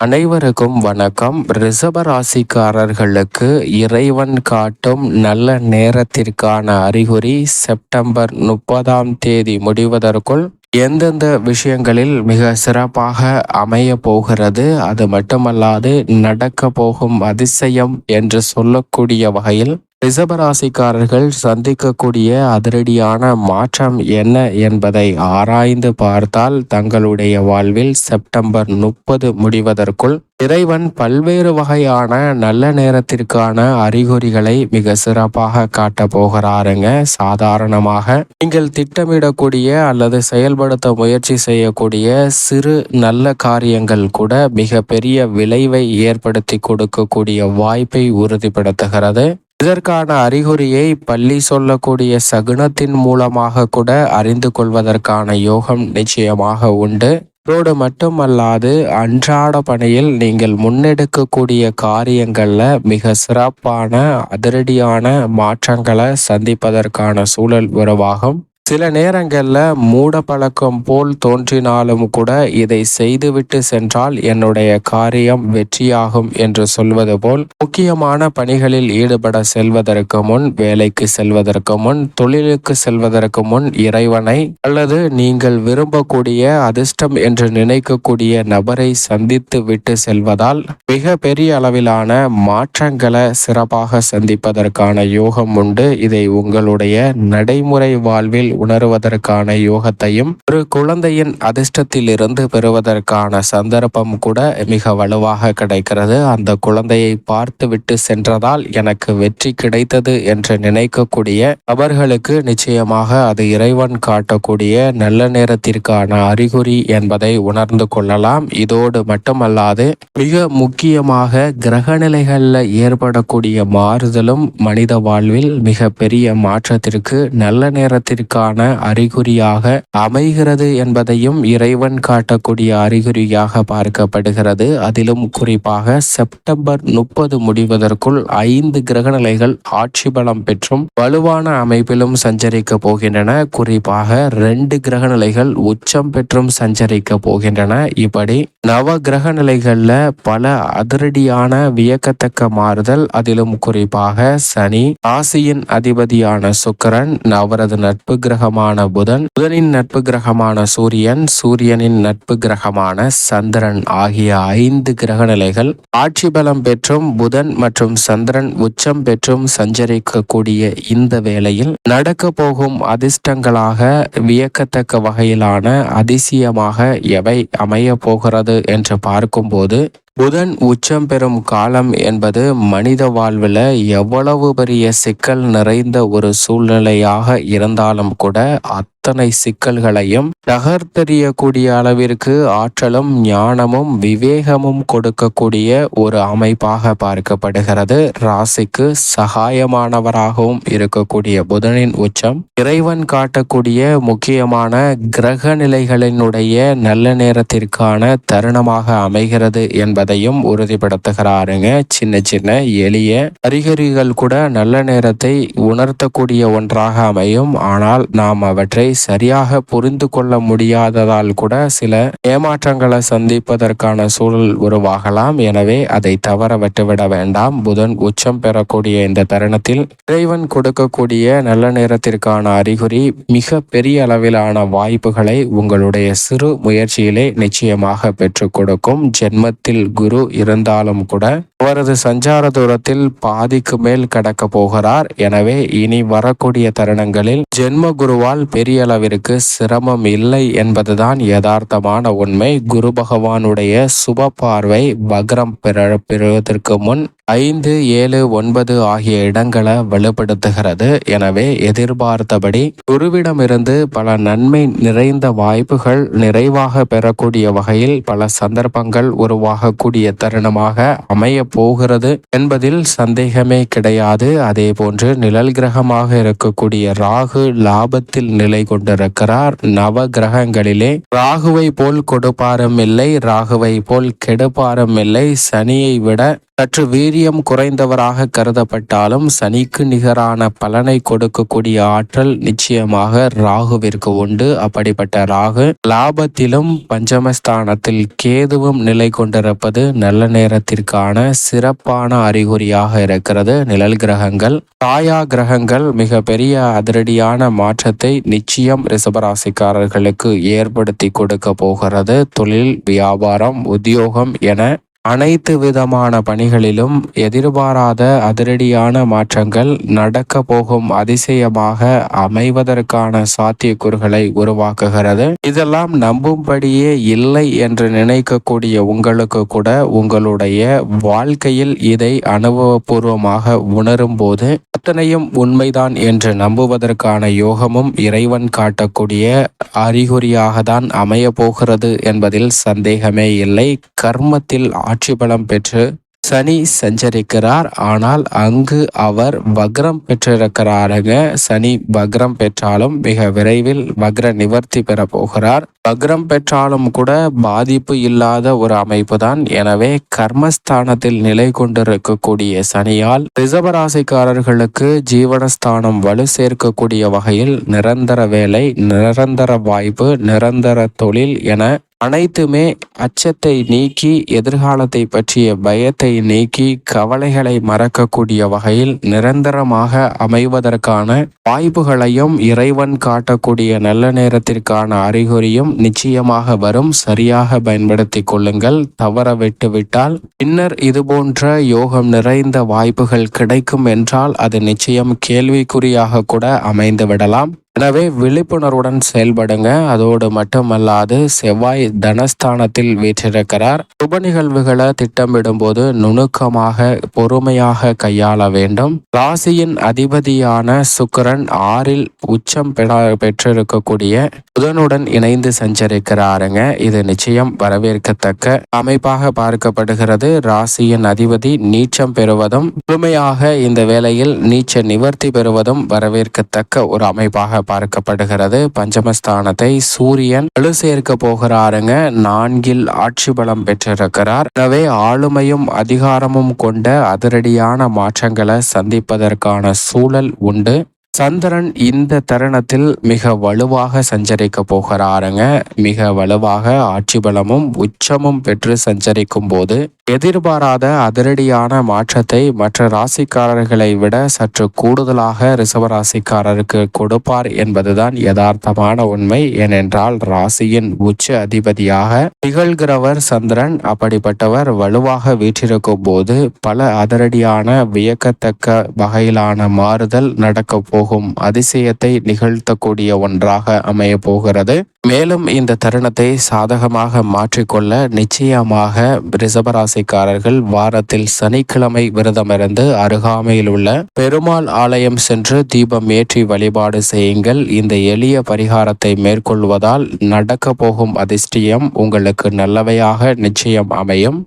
அனைவருக்கும் வணக்கம். ரிஷப ராசிக்காரர்களுக்கு இறைவன் காட்டும் நல்ல நேரத்திற்கான அறிகுறி செப்டம்பர் முப்பதாம் தேதி முடிவதற்குள் எந்தெந்த விஷயங்களில் மிக சிறப்பாக அமைய போகிறது அது மட்டுமல்லாது நடக்க போகும் அதிசயம் என்று சொல்லக்கூடிய வகையில் ரிசபராசிக்காரர்கள் சந்திக்கக்கூடிய அதிரடியான மாற்றம் என்ன என்பதை ஆராய்ந்து பார்த்தால் தங்களுடைய வாழ்வில் செப்டம்பர் முப்பது முடிவதற்குள் இறைவன் பல்வேறு வகையான நல்ல நேரத்திற்கான அறிகுறிகளை மிக சிறப்பாக காட்ட போகிறாருங்க. சாதாரணமாக நீங்கள் திட்டமிடக்கூடிய அல்லது செயல்படுத்த முயற்சி செய்யக்கூடிய சிறு நல்ல காரியங்கள் கூட மிக பெரிய விளைவை ஏற்படுத்தி கொடுக்கக்கூடிய வாய்ப்பை உறுதிப்படுத்துகிறது. இதற்கான அறிகுறியை பள்ளி சொல்லக்கூடிய சகுனத்தின் மூலமாக கூட அறிந்து கொள்வதற்கான யோகம் நிச்சயமாக உண்டு. அதோடு மட்டுமல்லாது அன்றாட பணியில் நீங்கள் முன்னெடுக்கக்கூடிய காரியங்களில் மிக சிறப்பான அதிரடியான மாற்றங்களை சந்திப்பதற்கான சூழல் உருவாகும். சில நேரங்களில் மூடப்பழக்கம் போல் தோன்றினாலும் கூட இதை செய்துவிட்டு சென்றால் என்னுடைய காரியம் வெற்றியாகும் என்று சொல்வது போல் முக்கியமான பணிகளில் ஈடுபட செல்வதற்கு முன் வேலைக்கு செல்வதற்கு முன் தொழிலுக்கு செல்வதற்கு முன் இறைவனை அல்லது நீங்கள் விரும்பக்கூடிய அதிர்ஷ்டம் என்று நினைக்கக்கூடிய நபரை சந்தித்து விட்டு செல்வதால் மிக பெரிய அளவிலான மாற்றங்களை சிறப்பாக சந்திப்பதற்கான யோகம் உண்டு. இதை உங்களுடைய நடைமுறை வாழ்வில் உணருவதற்கான யோகத்தையும் ஒரு குழந்தையின் அதிர்ஷ்டத்திலிருந்து பெறுவதற்கான சந்தர்ப்பம் கூட மிக வலுவாக கிடைக்கிறது. அந்த குழந்தையை பார்த்து விட்டு சென்றதால் எனக்கு வெற்றி கிடைத்தது என்று நினைக்கக்கூடிய நபர்களுக்கு நிச்சயமாக அது இறைவன் காட்டக்கூடிய நல்ல நேரத்திற்கான அறிகுறி என்பதை உணர்ந்து கொள்ளலாம். இதோடு மட்டுமல்லாது மிக முக்கியமாக கிரகநிலைகளில் ஏற்படக்கூடிய மாறுதலும் மனித வாழ்வில் மிக பெரிய மாற்றத்திற்கு நல்ல நேரத்திற்கான அதற்கான அறிகுறியாக அமைகிறது என்பதையும் இறைவன் காட்டக்கூடிய அறிகுறியாக பார்க்கப்படுகிறது. அதிலும் குறிப்பாக செப்டம்பர் முப்பது முடிவதற்குள் ஐந்து கிரகநிலைகள் ஆட்சி பலம் பெற்றும் வலுவான அமைப்பிலும் சஞ்சரிக்க போகின்றன. குறிப்பாக ரெண்டு கிரகநிலைகள் உச்சம் பெற்றும் சஞ்சரிக்க போகின்றன. இப்படி நவ கிரக நிலைகள்ல பல அதிரடியான வியக்கத்தக்க மாறுதல் அதிலும் குறிப்பாக சனி ராசியின் அதிபதியான சுக்கரன் அவரது நட்பு கிரகமான புதன் புதனின் நட்பு கிரகமான சூரியன் சூரியனின் நட்பு கிரகமான சந்திரன் ஆகிய ஐந்து கிரக நிலைகள் ஆட்சி பலம் பெற்றும் புதன் மற்றும் சந்திரன் உச்சம் பெற்றும் சஞ்சரிக்கக்கூடிய இந்த வேளையில் நடக்க போகும் அதிர்ஷ்டங்களாக வியக்கத்தக்க வகையிலான அதிசயமாக எவை அமைய போகிறது என்று பார்க்கும்போது புதன் உச்சம் பெறும் காலம் என்பது மனித வாழ்வில் எவ்வளவு பெரிய சிக்கல் நிறைந்த ஒரு சூழ்நிலையாக இருந்தாலும் கூட அத்தனை சிக்கல்களையும் தகர்த்தெறியக்கூடிய அளவிற்கு ஆற்றலும் ஞானமும் விவேகமும் கொடுக்கக்கூடிய ஒரு அமைப்பாக பார்க்கப்படுகிறது. ராசிக்கு சகாயமானவராகவும் இருக்கக்கூடிய புதனின் உச்சம் இறைவன் காட்டக்கூடிய முக்கியமான கிரக நிலைகளினுடைய நல்ல நேரத்திற்கான தருணமாக அமைகிறது என்பதையும் உறுதிப்படுத்துகிறாருங்க. சின்ன சின்ன எளிய அறிகுறிகள் கூட நல்ல நேரத்தை உணர்த்தக்கூடிய ஒன்றாக அமையும். ஆனால் நாம் அவற்றை சரியாக புரிந்து கொள்ள முடியாததால் கூட சில ஏமாற்றங்களை சந்திப்பதற்கான சூழல் உருவாகலாம். எனவே அதை தவற விட்டுவிட வேண்டாம். புதன் உச்சம் பெறக்கூடிய இந்த தருணத்தில் இறைவன் கொடுக்கக்கூடிய நல்ல நேரத்திற்கான அறிகுறி மிக பெரிய அளவிலான வாய்ப்புகளை உங்களுடைய சிறு முயற்சியிலே நிச்சயமாக பெற்றுக் கொடுக்கும். ஜென்மத்தில் குரு இருந்தாலும் கூட அவரது சஞ்சார தூரத்தில் பாதிக்கு மேல் கடக்க போகிறார். எனவே இனி வரக்கூடிய தருணங்களில் ஜென்ம குருவால் பெரிய அளவிற்கு சிரமம் இல்லை என்பதுதான் யதார்த்தமான உண்மை. குரு பகவானுடைய சுப பார்வை வக்ரம் பெறுவதற்கு முன் ஐந்து ஏழு ஒன்பது ஆகிய இடங்களை வலுப்படுத்துகிறது எனவே எதிர்பார்த்தபடி குருவிடமிருந்து பல நன்மை நிறைந்த வாய்ப்புகள் நிறைவாக பெறக்கூடிய வகையில் பல சந்தர்ப்பங்கள் உருவாகக்கூடிய தருணமாக அமைய போகிறது என்பதில் சந்தேகமே கிடையாது. அதே போன்று நிழல் கிரகமாக இருக்கக்கூடிய ராகு லாபத்தில் நிலை கொண்டிருக்கிறார். நவ கிரகங்களிலே ராகுவை போல் கொடுப்பாரும் இல்லை ராகுவை போல் கெடுப்பாரும் இல்லை. சனியை விட சற்று வீரியம் குறைந்தவராக கருதப்பட்டாலும் சனிக்கு நிகரான பலனை கொடுக்கக்கூடிய ஆற்றல் நிச்சயமாக ராகுவிற்கு உண்டு. அப்படிப்பட்ட ராகு லாபத்திலும் பஞ்சமஸ்தானத்தில் கேதுவும் நிலை கொண்டிருப்பது நல்ல நேரத்திற்கான சிறப்பான அறிகுறியாக இருக்கிறது. நிழல் கிரகங்கள் தாயா கிரகங்கள் மிக பெரிய அதிரடியான மாற்றத்தை நிச்சயம் ரிசபராசிக்காரர்களுக்கு ஏற்படுத்தி கொடுக்க போகிறது. தொழில் வியாபாரம் உத்தியோகம் என அனைத்து விதமான பணிகளிலும் எதிர்பாராத அதிரடியான மாற்றங்கள் நடக்க போகும் அதிசயமாக அமைவதற்கான சாத்தியக்கூறுகளை உருவாக்குகிறது. இதெல்லாம் நம்பும்படியே இல்லை என்று நினைக்கக்கூடிய உங்களுக்கு கூட உங்களுடைய வாழ்க்கையில் இதை அனுபவபூர்வமாக உணரும் போது அத்தனையும் உண்மைதான் என்று நம்புவதற்கான யோகமும் இறைவன் காட்டக்கூடிய அறிகுறியாக தான் அமைய போகிறது என்பதில் சந்தேகமே இல்லை. கர்மத்தில் ஆட்சி பலம் பெற்று சனி சஞ்சரிக்கிறார். ஆனால் அங்கு அவர் வக்ரம் பெற்றிருக்கிறாருங்க சனி வக்ரம் பெற்றாலும் மிக விரைவில் வக்ர நிவர்த்தி பெற போகிறார். வக்ரம் பெற்றாலும் கூட பாதிப்பு இல்லாத ஒரு அமைப்பு தான் எனவே கர்மஸ்தானத்தில் நிலை கொண்டிருக்கக்கூடிய சனியால் ரிசபராசிக்காரர்களுக்கு ஜீவனஸ்தானம் வலு சேர்க்கக்கூடிய வகையில் நிரந்தர வேலை நிரந்தர வாய்ப்பு நிரந்தர தொழில் என அனைத்துமே அச்சத்தை நீக்கி எதிர்காலத்தை பற்றிய பயத்தை நீக்கி கவலைகளை மறக்கக்கூடிய வகையில் நிரந்தரமாக அமைவதற்கான வாய்ப்புகளையும் இறைவன் காட்டக்கூடிய நல்ல நேரத்திற்கான அறிகுறியும் நிச்சயமாக வரும். சரியாக பயன்படுத்தி கொள்ளுங்கள். தவற விட்டுவிட்டால் பின்னர் இதுபோன்ற யோகம் நிறைந்த வாய்ப்புகள் கிடைக்கும் என்றால் அது நிச்சயம் கேள்விக்குறியாக கூட அமைந்துவிடலாம். எனவே விழிப்புணர்வுடன் செயல்படுங்க. அதோடு மட்டுமல்லாது செவ்வாய் தனஸ்தானத்தில் வீற்றிருக்கிறார். சுப நிகழ்வுகளை திட்டமிடும் போது நுணுக்கமாக பொறுமையாக கையாள வேண்டும். ராசியின் அதிபதியான சுக்கரன் ஆறில் உச்சம் பெற்றிருக்கக்கூடிய புதனுடன் இணைந்து சஞ்சரிக்கிறாருங்க. இது நிச்சயம் வரவேற்கத்தக்க அமைப்பாக பார்க்கப்படுகிறது. ராசியின் அதிபதி நீச்சம் பெறுவதும் முழுமையாக இந்த வேளையில் நீச்ச நிவர்த்தி பெறுவதும் வரவேற்கத்தக்க ஒரு அமைப்பாக பார்க்கப்படுகிறது. பஞ்சமஸ்தானத்தை சூரியன் வலு சேர்க்க போகிறாருங்க. நான்கில் ஆட்சி பலம் பெற்றிருக்கிறார். எனவே ஆளுமையும் அதிகாரமும் கொண்ட அதிரடியான மாற்றங்களை சந்திப்பதற்கான சூழல் உண்டு. சந்திரன் இந்த தருணத்தில் மிக வலுவாக சஞ்சரிக்க போகிறாருங்க. மிக வலுவாக ஆட்சி பலமும் உச்சமும் பெற்று சஞ்சரிக்கும் போது எதிர்பாராத அதிரடியான மாற்றத்தை மற்ற ராசிக்காரர்களை விட சற்று கூடுதலாக ரிசவராசிக்காரருக்கு கொடுப்பார் என்பதுதான் யதார்த்தமான உண்மை. ஏனென்றால் ராசியின் உச்ச அதிபதியாக திகழ்கிறவர் சந்திரன். அப்படிப்பட்டவர் வலுவாக வீற்றிருக்கும் போது பல அதிரடியான வியக்கத்தக்க வகையிலான மாறுதல் நடக்க போகும். அதிசயத்தை நிகழ்த்தக்கூடிய ஒன்றாக அமைய போகிறது. மேலும் இந்த தருணத்தை சாதகமாக மாற்றிக்கொள்ள நிச்சயமாக ரிசபராசிக்காரர்கள் வாரத்தில் சனிக்கிழமை விரதமிருந்து அருகாமையில் உள்ள பெருமாள் ஆலயம் சென்று தீபம் ஏற்றி வழிபாடு செய்யுங்கள். இந்த எளிய பரிகாரத்தை மேற்கொள்வதால் நடக்க போகும் அதிர்ஷ்டியம் உங்களுக்கு நல்லவையாக நிச்சயம் அமையும்.